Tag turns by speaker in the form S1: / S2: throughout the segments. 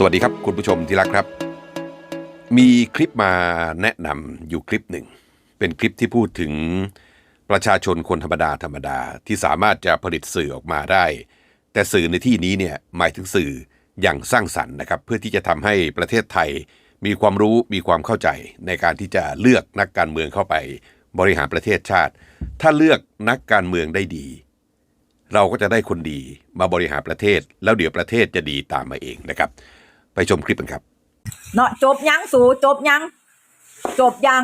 S1: สวัสดีครับคุณผู้ชมที่รักครับ มีคลิปมาแนะนำอยู่คลิปหนึ่ง เป็นคลิปที่พูดถึงประชาชนคนธรรมดาธรรมดาที่สามารถจะผลิตสื่อออกมาได้ แต่สื่อในที่นี้เนี่ยหมายถึงสื่ออย่างสร้างสรรค์นะครับ เพื่อที่จะทำให้ประเทศไทย มีความรู้มีความเข้าใจในการที่จะเลือกนักการเมืองเข้าไป บริหารประเทศชาติ ถ้าเลือกนักการเมืองได้ดี เราก็จะได้คนดีมาบริหารประเทศ แล้วเดี๋ยวประเทศจะดีตามมาเองนะครับ ไปชมคลิปกันครับ
S2: เนาะจบยังสูจบยัง จบยัง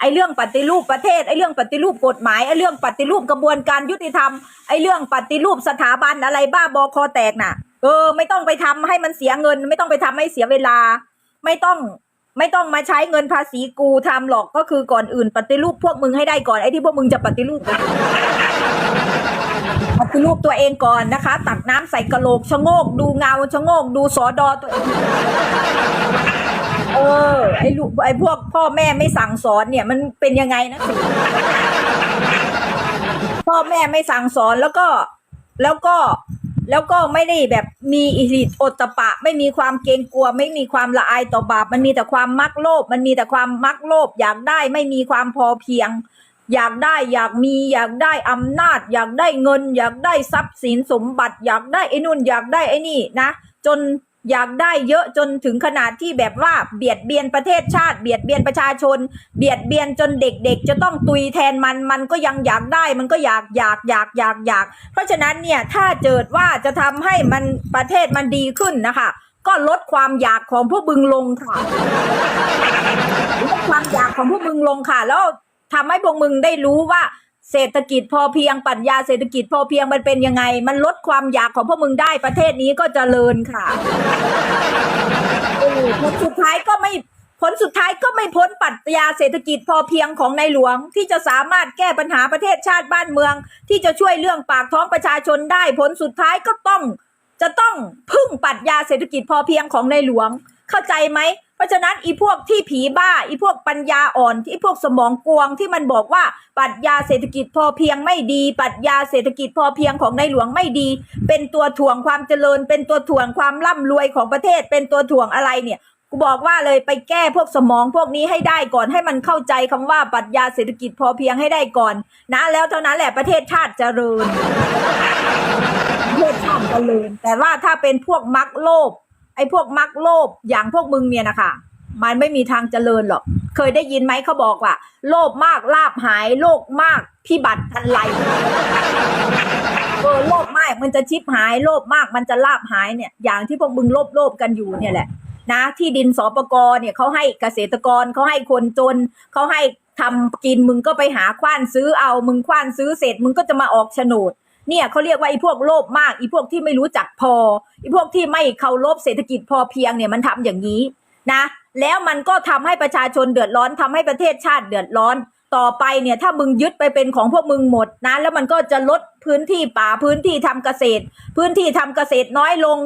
S2: ไอเรื่องปฏิรูปประเทศไอเรื่องปฏิรูปกฎหมายไอเรื่องปฏิรูปกระบวนการยุติธรรมไอเรื่องปฏิรูปสถาบันอะไรบ้าบอคอแตกน่ะ เออ ไม่ต้องไปทำให้มันเสียเงิน ไม่ต้องไปทำให้เสียเวลา ไม่ต้องไม่ต้องมาใช้เงินภาษีกูทำหรอกก็คือก่อนอื่นปฏิรูปพวกมึงให้ได้ก่อนไอที่พวกมึงจะปฏิรูป ปฏิรูปตัวเองก่อนนะคะ ตักน้ำใส่กระโหลกชะโงก ดูเงาชะโงก ดูสอดอตัวเองเออไอ้ลูกไอ้พวกพ่อแม่ไม่สั่งสอนเนี่ย มันเป็นยังไงนะสิพ่อแม่ไม่สั่งสอนแล้วก็แล้วก็แล้วก็ไม่ได้แบบมีอิริโอตตปะ ไม่มีความเกรงกลัว ไม่มีความละอายต่อบาป มันมีแต่ความมักโลภมันมีแต่ความมักโลภอยากได้ ไม่มีความพอเพียง อยากได้อยากมีอยากได้อำนาจ อยากได้เงิน อยากได้ทรัพย์สินสมบัติ อยากได้ไอ้นู่นอยากได้ไอ้นี่นะ จนอยากได้เยอะจนถึงขนาดที่แบบว่าเบียดเบียนประเทศชาติ เบียดเบียนประชาชน เบียดเบียนจนเด็กๆ จะต้องตุยแทนมันมันก็ยังอยากได้มันก็อยากอยากอยากอยากอยาก เพราะฉะนั้นเนี่ยถ้าเจิดว่าจะทำให้มันประเทศมันดีขึ้นนะคะ ก็ลดความอยากของพวกบึงลงค่ะลดความอยากของพวกมึงลงค่ะแล้ว ทำให้พวกมึงได้รู้ว่าเศรษฐกิจพอเพียงปรัชญาเศรษฐกิจพอเพียงมันเป็นยังไง มันลดความอยากของพวกมึงได้ประเทศนี้ก็เจริญค่ะผลสุดท้ายก็ไม่ผลสุดท้ายก็ไม่พ้นปรัชญาเศรษฐกิจพอเพียงของในหลวง ที่จะสามารถแก้ปัญหาประเทศชาติบ้านเมือง ที่จะช่วยเรื่องปากท้องประชาชนได้ ผลสุดท้ายก็ต้อง จะต้องพึ่งปรัชญาเศรษฐกิจพอเพียงของในหลวง เข้าใจไหม ราะฉะนั้นอีพวกที่ผีบ้าอีพวกปัญญาอ่อนที่พวกสมองกวงที่มันบอกว่าปรัชญาเศรษฐกิจพอเพียงไม่ดีปรัชญาเศรษฐกิจพอเพียงของในหลวงไม่ดี เป็นตัวถ่วงความเจริญ เป็นตัวถ่วงความร่ำรวยของประเทศ เป็นตัวถ่วงอะไรเนี่ยกูบอกว่าเลยไปแก้พวกสมองพวกนี้ให้ได้ก่อนให้มันเข้าใจคำว่าปรัชญาเศรษฐกิจพอเพียงให้ได้ก่อน นะ แล้วเท่านั้นแหละประเทศชาติเจริญประเทศชาติเจริญ แต่ว่าถ้าเป็นพวกมักโลภ อ้พวกมักโลภอย่างพวกมึงเนี่ยนะคะมันไม่มีทางเจริญหรอก เคยได้ยินไหมเขาบอกว่า โลภมากลาบหายโลภมากพิบัติทันไรเออโลภมากมันจะชิบหายโลภมากมันจะลาบหายเนี่ย อย่างที่พวกมึงโลภโลภกันอยู่เนี่ยแหละ นะ ที่ดินสปกรเนี่ยเขาให้เกษตรกรเขาให้คนจนเขาให้ทำกินมึงก็ไปหาคว้านซื้อเอามึงคว้านซื้อเสร็จมึงก็จะมาออกโฉนด เนี่ยเขาเรียกว่าไอ้พวกโลภมากไอ้พวกที่ไม่รู้จักพอไอ้พวกที่ไม่เคารพเศรษฐกิจพอเพียงเนี่ยมันทำอย่างนี้นะแล้วมันก็ทำให้ประชาชนเดือดร้อนทำให้ประเทศชาติเดือดร้อนต่อไปเนี่ยถ้ามึงยึดไปเป็นของพวกมึงหมดนะ แล้วมันก็จะลดพื้นที่ป่าพื้นที่ทำเกษตร พื้นที่ทำเกษตรน้อยลง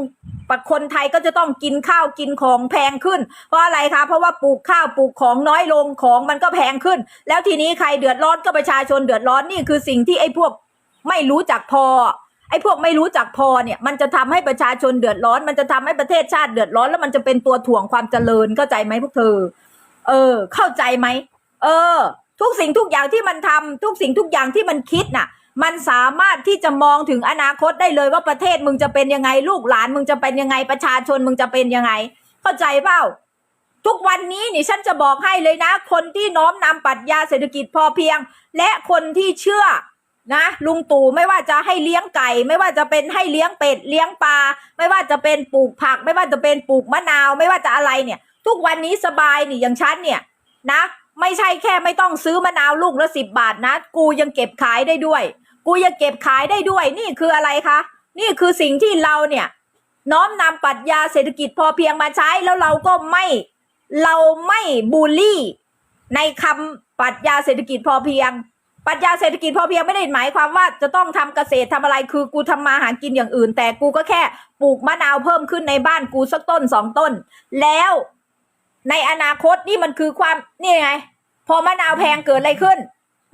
S2: ปะคนไทยก็จะต้องกินข้าวกินของแพงขึ้น เพราะอะไรคะ เพราะว่าปลูกข้าวปลูกของน้อยลงของมันก็แพงขึ้น แล้วทีนี้ใครเดือดร้อนก็ประชาชนเดือดร้อนนี่คือสิ่งที่ไอ้พวก ไม่รู้จักพอ ไอ้พวกไม่รู้จักพอเนี่ย มันจะทำให้ประชาชนเดือดร้อน มันจะทำให้ประเทศชาติเดือดร้อน แล้วมันจะเป็นตัวถ่วงความเจริญเข้าใจไหมพวกเธอ เออ เข้าใจไหมเออ ทุกสิ่งทุกอย่างที่มันทำทุกสิ่งทุกอย่างที่มันคิดน่ะ มันสามารถที่จะมองถึงอนาคตได้เลยว่าประเทศมึงจะเป็นยังไงลูกหลานมึงจะเป็นยังไงประชาชนมึงจะเป็นยังไง เข้าใจเปล่าทุกวันนี้นี่ฉันจะบอกให้เลยนะ คนที่น้อมนำปรัชญาเศรษฐกิจพอเพียง และคนที่เชื่อ นะลุงตู่ไม่ว่าจะให้เลี้ยงไก่ ไม่ว่าจะเป็นให้เลี้ยงเป็ดเลี้ยงปลาไม่ว่าจะเป็นปลูกผัก ไม่ว่าจะเป็นปลูกมะนาว ไม่ว่าจะอะไรเนี่ย ทุกวันนี้สบายนี่อย่างฉันเนี่ยนะ ไม่ใช่แค่ไม่ต้องซื้อมะนาวลูกละสิบบาทนะ กูยังเก็บขายได้ด้วย กูยังเก็บขายได้ด้วย นี่คืออะไรคะ นี่คือสิ่งที่เราเนี่ยน้อมนำปรัชญาเศรษฐกิจพอเพียงมาใช้แล้วเราก็ไม่เราไม่บูลลี่ ในคำปรัชญาเศรษฐกิจพอเพียง ปรัชญาเศรษฐกิจพอเพียงไม่ได้หมายความว่าจะต้องทำเกษตรทำอะไรคือกูทำมาหากินอย่างอื่น แต่กูก็แค่ปลูกมะนาวเพิ่มขึ้นในบ้านกูสักต้นสองต้น แล้วในอนาคตนี่มันคือความนี่ไง พอมะนาวแพงเกิดอะไรขึ้น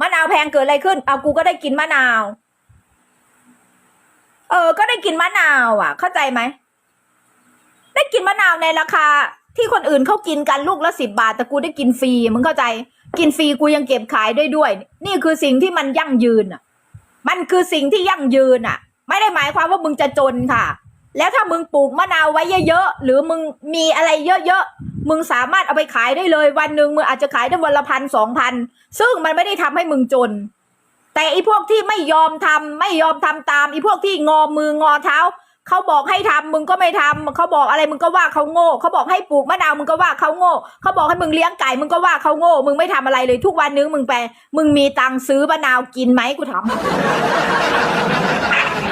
S2: มะนาวแพงเกิดอะไรขึ้น เอากูก็ได้กินมะนาว เออ ก็ได้กินมะนาว อะ เข้าใจไหมได้กินมะนาวในราคา ที่คนอื่นเขากินกันลูกละสิบบาทแต่กูได้กินฟรีมึงเข้าใจ กินฟรีกูยังเก็บขายได้ด้วย นี่คือสิ่งที่มันยั่งยืนอะ มันคือสิ่งที่ยั่งยืนอะ ไม่ได้หมายความว่ามึงจะจนค่ะ แล้วถ้ามึงปลูกมะนาวไว้เยอะๆหรือมึงมีอะไรเยอะๆมึงสามารถเอาไปขายได้เลย วันหนึ่งมึงอาจจะขายได้วันละพันสองพันซึ่งมันไม่ได้ทำให้มึงจน แต่อีพวกที่ไม่ยอมทำไม่ยอมทำตามอีพวกที่งอมืองอเท้า เขาบอกให้ทำมึงก็ไม่ทำเขาบอกอะไรมึงก็ว่าเขาโง่เขาบอกให้ปลูกมะนาวมึงก็ว่าเขาโง่เขาบอกให้มึงเลี้ยงไก่มึงก็ว่าเขาโง่ มึงไม่ทำอะไรเลยทุกวันนึงมึงไป มึงมีตังค์ซื้อมะนาวกินไหมกูถาม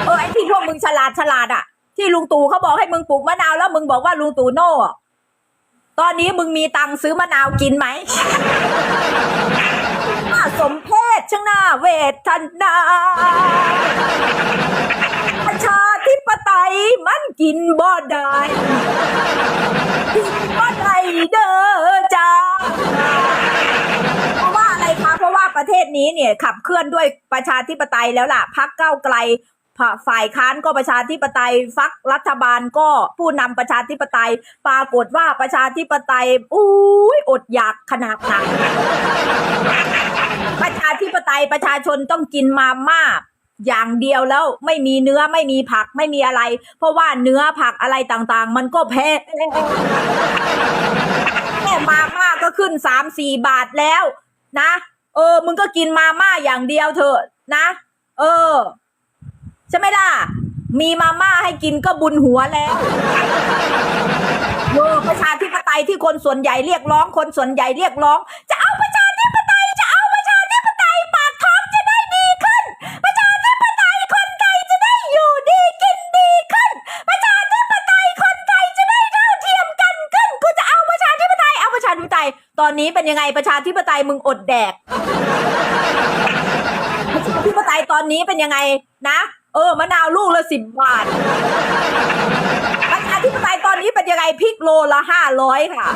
S2: เออไอที่พวกมึงฉลาดฉลาดอะ ที่ลุงตู่เขาบอกให้มึงปลูกมะนาวแล้วมึงบอกว่าลุงตู่โน่ตอนนี้มึงมีตังค์ซื้อมะนาวกินไหมสมเพชช่างหน่าเวทนาประชา ปไตยมันกินบ่ได้กินบ่ได้เด้อจ้าเพราะว่าอะไรคะเพราะว่าประเทศนี้เนี่ยขับเคลื่อนด้วยประชาธิปไตยแล้วล่ะพักเก้าไกลฝ่ายค้านก็ประชาธิปไตยฟักรัฐบาลก็ผู้นำประชาธิปไตย ปรากฏว่าประชาธิปไตยอุ้ยอดอยากขนาดหนักประชาธิปไตยประชาชนต้องกินมาม่า อย่างเดียวแล้วไม่มีเนื้อไม่มีผักไม่มีอะไร เพราะว่าเนื้อผักอะไรต่างๆ มันก็แพงแค่มาม่าก็ขึ้นสามสี่บาทแล้ว นะ เออ มึงก็กินมาม่าอย่างเดียวเถอะนะ เออ ใช่ไหมล่ะ มีมาม่าให้กินก็บุญหัวแล้วเออประชาธิปไตยที่คนส่วนใหญ่เรียกร้อง คนส่วนใหญ่เรียกร้องจะ อนนี้เป็นยังไงประชาธิปไตยมึงอดแดกประชาธิปไตยตอนนี้เป็นยังไงนะ เออมะนาวลูกละสิบบาทประชาธิปไตยตอนนี้เป็นยังไงพริกโลละห้าร้อยค่ะ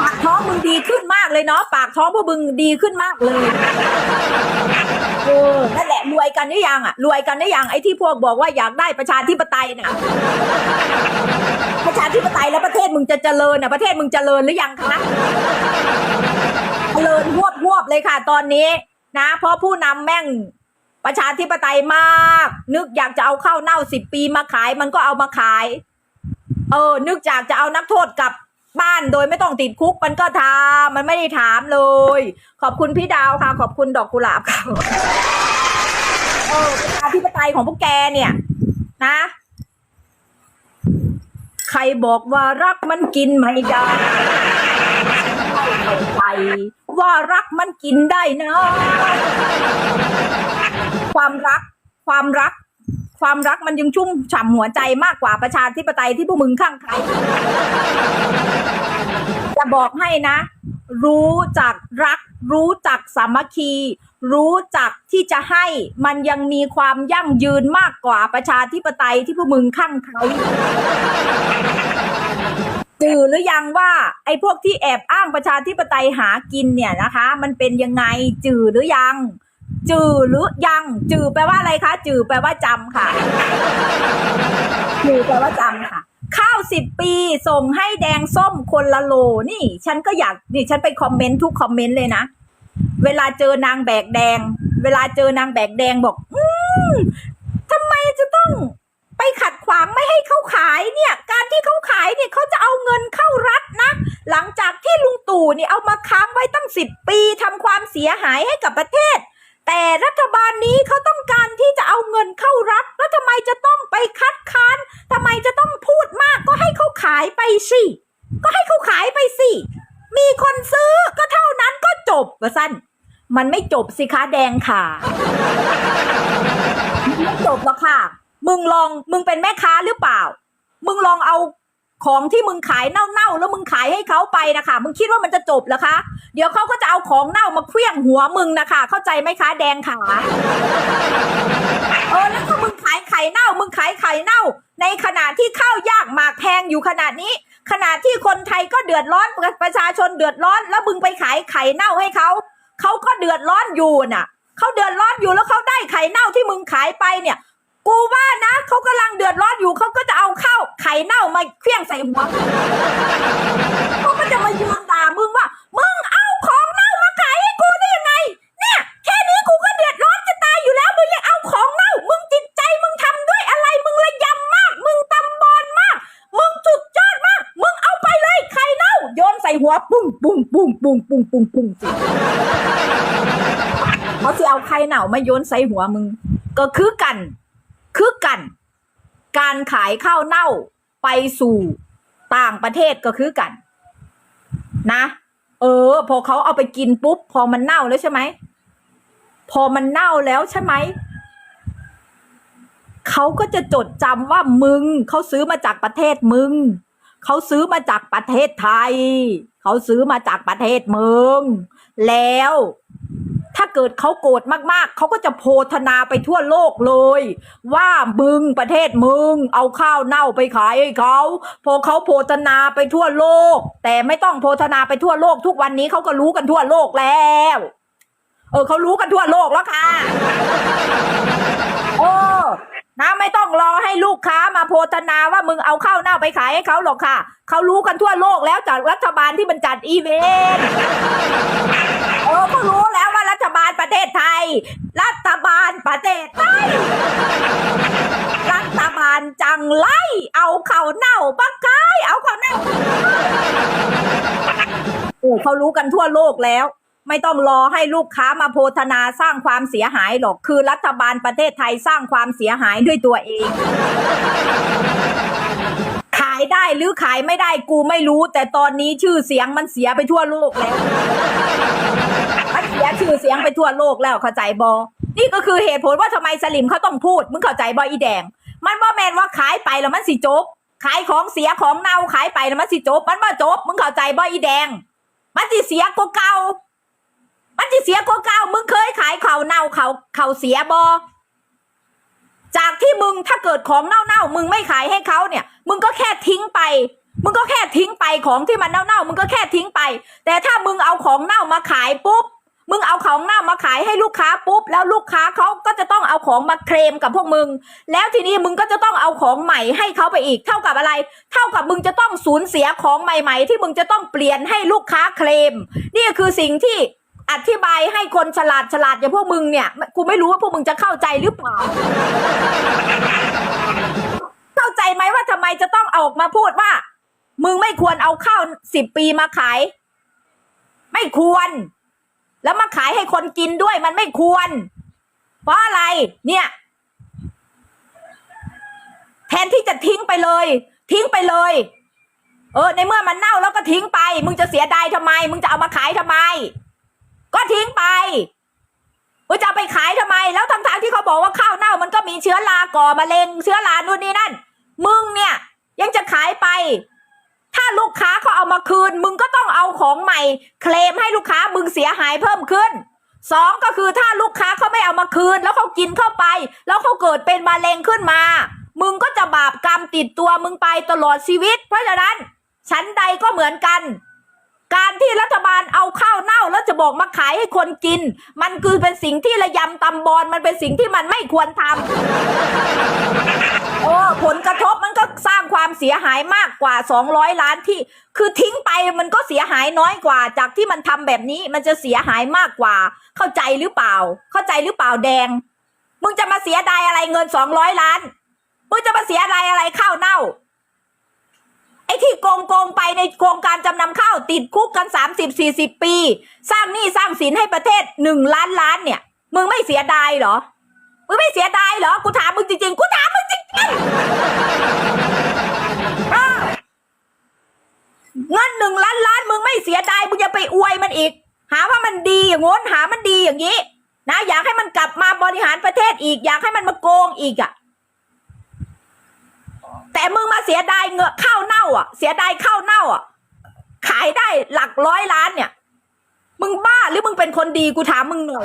S2: ปากท้องมึงดีขึ้นมากเลยเนาะปากท้องพวกมึงดีขึ้นมากเลยเออนั่นแหละรวยกันหรือยังอะรวยกันหรือยังไอ้ที่พวกบอกว่าอยากได้ประชาธิปไตยน่ะ ชาธิปไตยแล้วประเทศมึงจะเจริญน่ะประเทศมึงเจริญหรือยังคะเจริญหวบหวบเลยค่ะ ตอนนี้นะ เพราะผู้นำแม่งประชาธิปไตยมาก นึกอยากจะเอาข้าวเน่าสิบปีมาขาย มันก็เอามาขาย เออ นึกอยากจะเอานักโทษกลับบ้านโดยไม่ต้องติดคุกมันก็ทำมันไม่ได้ถามเลย ขอบคุณพี่ดาวค่ะ ขอบคุณดอกกุหลาบค่ะเออประชาธิปไตยของพวกแกเนี่ย นะ ใครบอกว่ารักมันกินไม่ได้ไม่เข้าใจว่ารักมันกินได้นะ ความรัก ความรัก ความรักมันยังชุ่มฉ่ำหัวใจมากกว่าประชาธิปไตยที่พวกมึงข้างใคร จะบอกให้นะ รู้จักรักรู้จักสามัคคี รู้จักที่จะให้มันยังมีความยั่งยืนมากกว่าประชาธิปไตยที่พวกมึงข้างใครจือหรือยังว่า ไอ้พวกที่แอบอ้างประชาธิปไตยหากินเนี่ยนะคะ มันเป็นยังไงจือหรือยัง จือหรือยัง จือแปลว่าอะไรคะ จือแปลว่าจำค่ะ จือแปลว่าจำค่ะ ข้าวสิบปีส่งให้แดงส้มคนละโล นี่ ฉันก็อยากนี่ฉันไปคอมเมนต์ทุกคอมเมนต์เลยนะ เวลาเจอนางแบกแดง เวลาเจอนางแบกแดงบอก อืมทำไมจะต้องไปขัดขวางไม่ให้เขาขายเนี่ย การที่เขาขายเนี่ยเขาจะเอาเงินเข้ารัฐนะ หลังจากที่ลุงตู่เนี่ยเอามาค้างไว้ตั้งสิบปีทำความเสียหายให้กับประเทศ แต่รัฐบาลนี้เขาต้องการที่จะเอาเงินเข้ารัฐแล้วทำไมจะต้องไปคัดค้านทำไมจะต้องพูดมากก็ให้เขาขายไปสิ ก็ให้เขาขายไปสิ มีคนซื้อก็เท่านั้นก็จบว่าสั้น มันไม่จบสิคะแดงค่ะ ไม่จบหรอกค่ะ มึงลองมึงเป็นแม่ค้าหรือเปล่า มึงลองเอาของที่มึงขายเน่าๆแล้วมึงขายให้เขาไปนะคะมึงคิดว่ามันจะจบเหรอคะ เดี๋ยวเขาก็จะเอาของเน่ามาเคลี้ยงหัวมึงนะคะ เข้าใจไหมคะแดงขาเออแล้วถ้ามึงขายไข่เน่า มึงขายไข่เน่า ในขณะที่ข้าวยากหมากแพงอยู่ขนาดนี้ ขณะที่คนไทยก็เดือดร้อนประชาชนเดือดร้อนแล้วมึงไปขายไข่เน่าให้เขาเขาก็เดือดร้อนอยู่น่ะเขาเดือดร้อนอยู่แล้วเขาได้ไข่เน่าที่มึงขายไปเนี่ย กูว่านะเขากำลังเดือดร้อนอยู่เขาก็จะเอาข้าวไข่เน่ามาเคลี้ยงใส่หัวเขาก็จะมายืนด่ามึงว่ามึงเอา ส่หัวปุ้งปุ้งปุ้งปุ้งปุ้งปุ้งปุ้งสิเขาจะเอาไข่เน่ามาโยนใส่หัวมึง ก็คือกัน คือกัน การขายข้าวเน่าไปสู่ต่างประเทศก็คือกัน นะ เออ พอเขาเอาไปกินปุ๊บ พอมันเน่าแล้วใช่ไหม พอมันเน่าแล้วใช่ไหมเขาก็จะจดจำว่ามึงเขาซื้อมาจากประเทศมึง เขาซื้อมาจากประเทศไทย เขาซื้อมาจากประเทศมึงแล้ว ถ้าเกิดเขาโกรธมากๆ เขาก็จะโพธนาไปทั่วโลกเลย ว่ามึงประเทศมึง เอาข้าวเน่าไปขายให้เขาพอเขาโพธนาไปทั่วโลก แต่ไม่ต้องโพธนาไปทั่วโลก ทุกวันนี้เขาก็รู้กันทั่วโลกแล้ว เออเขารู้กันทั่วโลกแล้วค่ะ โอ้ นะไม่ต้องรอให้ลูกค้ามาโพธนาว่ามึงเอาข้าวเน่าไปขายให้เขาหรอกค่ะ เขารู้กันทั่วโลกแล้วจากรัฐบาลที่มันจัดอีเวนต์เออก็รู้แล้วว่ารัฐบาลประเทศไทย รัฐบาลประเทศไทย รัฐบาลจังไล่เอาเขาวเน่าปักายเอาเขาวเน่าโอ้เขารู้กันทั่วโลกแล้ว ไม่ต้องรอให้ลูกค้ามาโพธนาสร้างความเสียหายหรอก คือรัฐบาลประเทศไทยสร้างความเสียหายด้วยตัวเอง ขายได้หรือขายไม่ได้กูไม่รู้ แต่ตอนนี้ชื่อเสียงมันเสียไปทั่วโลกแล้วมันเสียชื่อเสียงไปทั่วโลกแล้วเข้าใจบอ นี่ก็คือเหตุผลว่าทำไมสลิมเขาต้องพูด มึงเข้าใจบออีแดง มันบ่าแมนว่าขายไปแล้วมันสิจบ ขายของเสียของเน่าขายไปแล้วมันสิจบ มันบ่าจบ มึงเข้าใจบออีแดง มันสิเสียกว่าเก่า มันสิเสียกว่าเก่ามึงเคยขายข่าเน่าเข่าวข่าเสียบอจากที่มึงถ้าเกิดของเน่าๆมึงไม่ขายให้เขาเนี่ย มึงก็แค่ทิ้งไป มึงก็แค่ทิ้งไปของที่มันเน่าๆมึงก็แค่ทิ้งไป แต่ถ้ามึงเอาของเน่ามาขายปุ๊บมึงเอาของเน่ามาขายให้ลูกค้าปุ๊บแล้วลูกค้าเขาก็จะต้องเอาของมาเคลมกับพวกมึง แล้วทีนี้มึงก็จะต้องเอาของใหม่ให้เขาไปอีก เท่ากับอะไร เท่ากับมึงจะต้องสูญเสียของใหม่ ๆ ที่มึงจะต้องเปลี่ยนให้ลูกค้าเคลม นี่คือสิ่งที่ อธิบายให้คนฉลาดฉลาดอย่างพวกมึงเนี่ยกูไม่รู้ว่าพวกมึงจะเข้าใจหรือเปล่า เข้าใจไหมว่าทำไมจะต้องออกมาพูดว่า มึงไม่ควรเอาข้าวสิบปีมาขาย ไม่ควร แล้วมาขายให้คนกินด้วยมันไม่ควร เพราะอะไร เนี่ย แทนที่จะทิ้งไปเลย ทิ้งไปเลย เออ ในเมื่อมันเน่าแล้วก็ทิ้งไป มึงจะเสียดายทำไม มึงจะเอามาขายทำไม ก็ทิ้งไปจะไปขายทำไม แล้วทั้งๆที่เขาบอกว่าข้าวเน่ามันก็มีเชื้อราก่อมะเร็งเชื้อรานู่นนี่นั่น มึงเนี่ย ยังจะขายไป ถ้าลูกค้าเขาเอามาคืน มึงก็ต้องเอาของใหม่ เคลมให้ลูกค้ามึงเสียหายเพิ่มขึ้นสองก็คือถ้าลูกค้าเขาไม่เอามาคืน แล้วเขากินเข้าไป แล้วเขาเกิดเป็นมะเร็งขึ้นมา มึงก็จะบาปกรรมติดตัวมึงไปตลอดชีวิต เพราะฉะนั้นชั้นใดก็เหมือนกัน การที่รัฐบาลเอาข้าวเน่า บอกมาขายให้คนกิน มันคือเป็นสิ่งที่ระยำตำบอลมันเป็นสิ่งที่มันไม่ควรทำโอ้ผลกระทบมันก็สร้างความเสียหายมากกว่า 200 ล้านที่ คือทิ้งไปมันก็เสียหายน้อยกว่า จากที่มันทำแบบนี้มันจะเสียหายมากกว่า เข้าใจหรือเปล่า เข้าใจหรือเปล่าแดง มึงจะมาเสียดายอะไรเงิน 200 ล้าน มึงจะมาเสียดายอะไรข้าวเน่า ไอ้ที่โกงโกงไปในโครงการจำนำข้าวติดคุกกัน 30 40 ปี สร้างหนี้สร้างสินให้ประเทศหนึ่งล้านล้านเนี่ย มึงไม่เสียดายเหรอ มึงไม่เสียดายเหรอ กูถามมึงจริงๆ กูถามมึงจริงๆเงินหนึ่งล้านล้านมึงไม่เสียดายมึงจะไปอวยมันอีก หาว่ามันดีอย่างง้นหามันดีอย่างนี้นะอยากให้มันกลับมาบริหารประเทศอีก อยากให้มันมาโกงอีกอะ แต่มึงมาเสียดายเงนข้าวเน่าอะ เสียดายข้าวเน่าอะ ขายได้หลักร้อยล้านเนี่ย มึงบ้าหรือมึงเป็นคนดีกูถามมึงหน่อย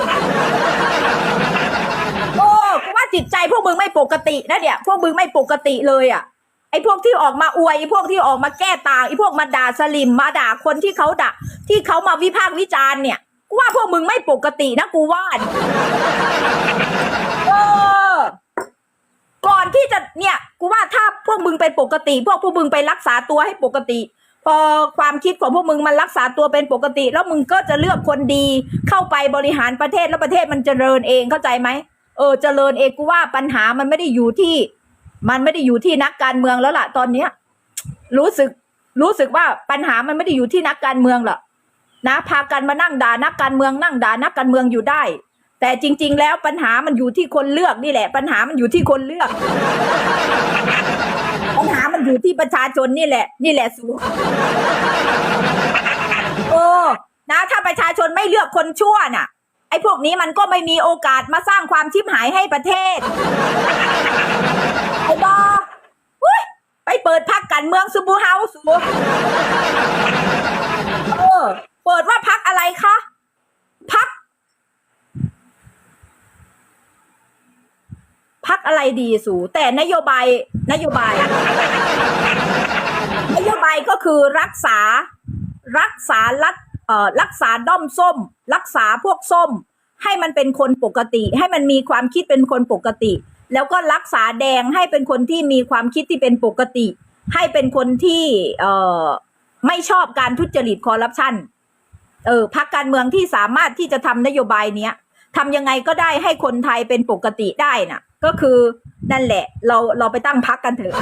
S2: โอ้กูว่าจิตใจพวกมึงไม่ปกตินะเนี่ย พวกมึงไม่ปกติเลยอะไอ้พวกที่ออกมาอวยไอ้พวกที่ออกมาแก้ต่างไอ้พวกมาด่าสลิมมาด่าคนที่เขาด่าที่เขามาวิพากษ์วิจารณ์เนี่ยกูว่าพวกมึงไม่ปกตินะกูว่าก่อนที่จะเนี่ย เออเป็นปกติ พวกพวกมึงไปรักษาตัวให้ปกติ พอความคิดของพวกมึงมันรักษาตัวเป็นปกติ แล้วมึงก็จะเลือกคนดีเข้าไปบริหารประเทศแล้วประเทศมันเจริญเองเข้าใจไหมเออเจริญเองกูว่าปัญหามันไม่ได้อยู่ที่ มันไม่ได้อยู่ที่นักการเมืองแล้วล่ะตอนเนี้ย รู้สึกรู้สึกว่าปัญหามันไม่ได้อยู่ที่นักการเมืองหรอกนะพากันมานั่งด่านักการเมืองนั่งด่านักการเมืองอยู่ได้ แต่จริง ๆ แล้วปัญหามันอยู่ที่คนเลือกนี่แหละ ปัญหามันอยู่ที่คนเลือก ที่ประชาชนนี่แหละ นี่แหละสูโอ้นะ ถ้าประชาชนไม่เลือกคนชั่วน่ะ ไอ้พวกนี้มันก็ไม่มีโอกาสมาสร้างความชิบหายให้ประเทศไอ้บออุ๊ยไปเปิดพักการเมืองซูบูเฮาสูเออ เปิดว่าพักอะไรคะพัก พักอะไรดีสูแต่นโยบายนโยบาย นโยบายก็คือรักษารักษารัฐเอ่อรักษาด้อมส้ม รักษาพวกส้ม ให้มันเป็นคนปกติ ให้มันมีความคิดเป็นคนปกติ แล้วก็รักษาแดงให้เป็นคนที่มีความคิดที่เป็นปกติ ให้เป็นคนที่เอ่อไม่ชอบการทุจริตคอร์รัปชันเออพักการเมืองที่สามารถที่จะทำนโยบายเนี้ยทำยังไงก็ได้ให้คนไทยเป็นปกติได้น่ะ ก็คือนั่นแหละ เราเราไปตั้งพักกันเถอะ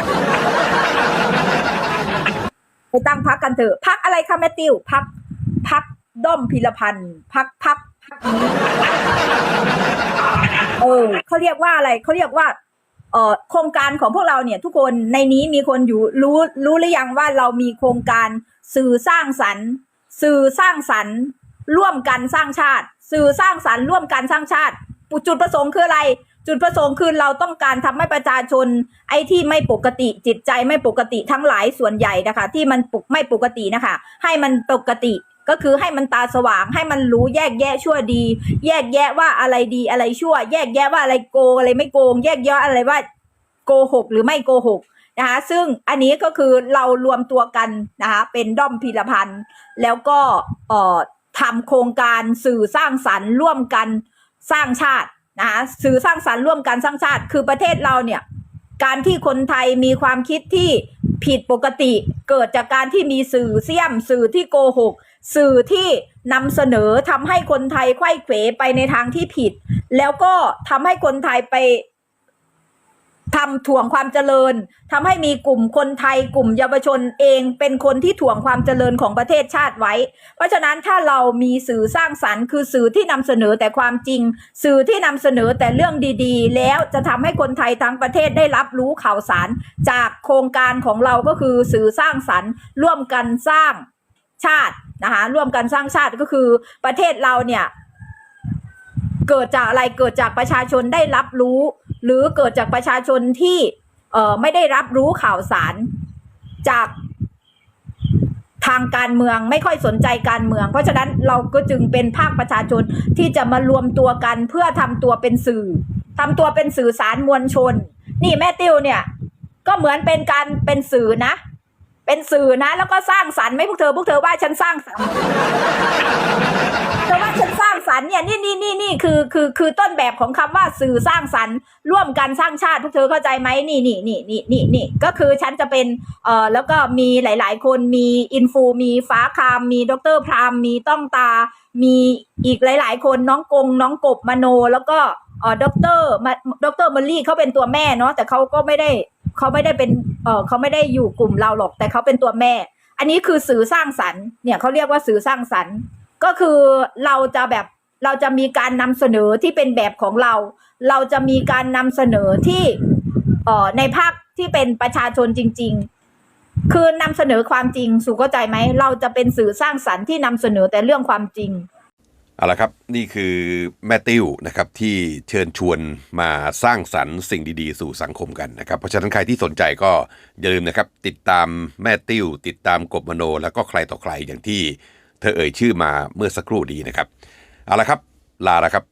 S2: ไปตั้งพักกันเถอะพักอะไรคะแม่ติวพักพักด้อมพิรพันธ์พักพักเออเขาเรียกว่าอะไรเขาเรียกว่าเอ่อโครงการของพวกเราเนี่ยทุกคนในนี้มีคนอยู่รู้รู้หรือยังว่าเรามีโครงการสื่อสร้างสรรค์ สื่อสร้างสรรค์ ร่วมกันสร้างชาติ สื่อสร้างสรรค์ร่วมกันสร้างชาติ จุดประสงค์คืออะไร จุดประสงค์คือเราต้องการทำให้ประชาชน ไอ้ที่ไม่ปกติจิตใจไม่ปกติทั้งหลายส่วนใหญ่นะคะ ที่มันปกไม่ปกตินะคะ ให้มันปกติก็คือให้มันตาสว่างให้มันรู้แยกแยะชั่วดี แยกแยะว่าอะไรดีอะไรชั่ว แยกแยะว่าอะไรโกงอะไรไม่โกง แยกแยะอะไรว่าโกหกหรือไม่โกหกนะคะซึ่งอันนี้ก็คือเรารวมตัวกันนะคะเป็นด้อมพีรพันธ์แล้วก็เอ่อทำโครงการสื่อสร้างสรรค์ร่วมกันสร้างชาติ นะสื่อสร้างสรรค์ร่วมกันสร้างชาติ คือประเทศเราเนี่ยการที่คนไทยมีความคิดที่ผิดปกติ เกิดจากการที่มีสื่อเสี่ยม สื่อที่โกหก สื่อที่นำเสนอทำให้คนไทยไข้เขวไปในทางที่ผิด แล้วก็ทำให้คนไทยไป ทำถ่วงความเจริญทำให้มีกลุ่มคนไทยกลุ่มเยาวชนเองเป็นคนที่ถ่วงความเจริญของประเทศชาติไว้ เพราะฉะนั้นถ้าเรามีสื่อสร้างสรรค์ คือสื่อที่นำเสนอแต่ความจริง สื่อที่นำเสนอแต่เรื่องดีๆ แล้วจะทำให้คนไทยทั้งประเทศได้รับรู้ข่าวสาร จากโครงการของเราก็คือสื่อสร้างสรรค์ร่วมกันสร้างชาตินะคะร่วมกันสร้างชาติก็คือประเทศเราเนี่ยเกิดจากอะไรเกิดจากประชาชนได้รับรู้ หรือเกิดจากประชาชนที่เอ่อไม่ได้รับรู้ข่าวสารจากทางการเมืองไม่ค่อยสนใจการเมือง เพราะฉะนั้นเราก็จึงเป็นภาคประชาชนที่จะมารวมตัวกันเพื่อทำตัวเป็นสื่อทำตัวเป็นสื่อสารมวลชน นี่แม่ติวเนี่ย ก็เหมือนเป็นการเป็นสื่อนะ เป็นสื่อนะ แล้วก็สร้างสรรค์ไม่พวกเธอพวกเธอว่าฉันสร้างสรรค์ แต่ว่าฉันสร้างสรรค์เนี่ย นี่คือคือคือต้นแบบของคำว่าสื่อสร้างสรรค์ร่วมกันสร้างชาติพวกเธอเข้าใจไหมนี่นี่นี่นี่นี่นี่ก็คือฉันจะเป็นเอ่อแล้วก็มีหลาย ๆ คนมีอินฟูมีฟ้าคามมีดรพรามมีต้องตา มีอีกหลาย ๆ คนน้องกง น้องกบมโน แล้วก็เอ่อดรมาดรมอลลี่เขาเป็นตัวแม่เนาะแต่เขาก็ไม่ได้เขาไม่ได้เป็นเออเขาไม่ได้อยู่กลุ่มเราหรอกแต่เขาเป็นตัวแม่ อันนี้คือสื่อสร้างสรรค์เนี่ยเขาเรียกว่าสื่อสร้างสรรค์ ก็คือเราจะแบบ เราจะมีการนำเสนอที่เป็นแบบของเรา เราจะมีการนำเสนอที่เอ่อในภาคที่เป็นประชาชนจริง ๆ คือนำเสนอความจริงสู่เข้าใจไหม เราจะเป็นสื่อสร้างสรรค์ที่นำเสนอแต่เรื่องความจริง
S1: เอาละครับนี่คือแม่ติ้วนะครับที่เชิญชวนมาสร้างสรรค์สิ่งดีๆ สู่สังคมกันนะครับเพราะฉะนั้นใครที่สนใจก็อย่าลืมนะครับติดตามแม่ติ้ว ติดตามกบมโน แล้วก็ใครต่อใครอย่างที่เธอเอ่ยชื่อมาเมื่อสักครู่ดีนะครับ เอาละครับ ลาละครับ